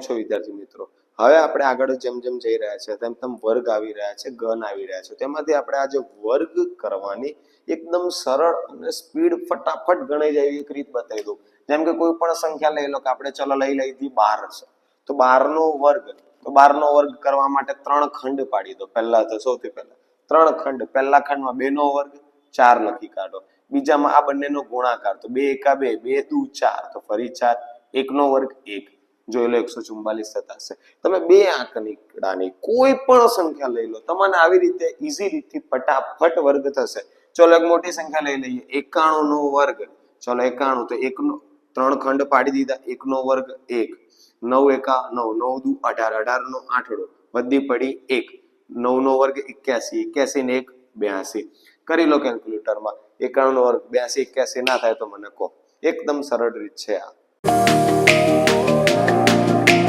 છો, વિદ્યાર્થી મિત્રો. હવે આપણે આગળ જેમ જેમ જઈ રહ્યા છે, તેમ તેમ વર્ગ આવી રહ્યા છે ગન આવી રહ્યા છે. તેમાંથી આપણે આજે વર્ગ કરવાની એકદમ સરળ અને સ્પીડ ફટાફટ ગણાઈ જાય એક રીત બતાવી દઉં. જેમ કે કોઈ પણ સંખ્યા લઈ લો કે આપણે ચલો લઈ લઈ હતી બાર છે. તો બારનો વર્ગ, તો બારનો વર્ગ કરવા માટે ત્રણ ખંડ પાડી દો. પહેલા તો સૌથી પહેલા ત્રણ ખંડ. પહેલા ખંડમાં બે નો વર્ગ, ચાર લખી કાઢો. બીજામાં આ બંનેનો ગુણાકાર. તો બે એકા બે બે દુ ચાર. તો ફરી ચાર. એકનો વર્ગ એક. જોઈ લો, એકસો ચુમ્બાલીસ થતા તમે બે આંકડાની કોઈ પણ સંખ્યા લઈ લો. તમને આવી રીતે રીતથી ફટાફટ વર્ગ થશે. ચલો, એક મોટી સંખ્યા લઈ લઈએ. એકાણું નો વર્ગ. ચલો, એકાણું. તો એકનો, ત્રણ ખંડ પાડી દીધા. એકનો વર્ગ એક. નવ એકા નવ. નવ દુ અઢાર. અઢાર નો આઠડો. બધી પડી એક. નવ નો વર્ગ એક્યાસી. એક્યાસી ને એક બ્યાસી. કરી લો કેલ્ક્યુલેટરમાં એકાણું નો વર્ગ બ્યાસી, એક્યાસી ના થાય તો મને કહો. એકદમ સરળ રીત છે આ.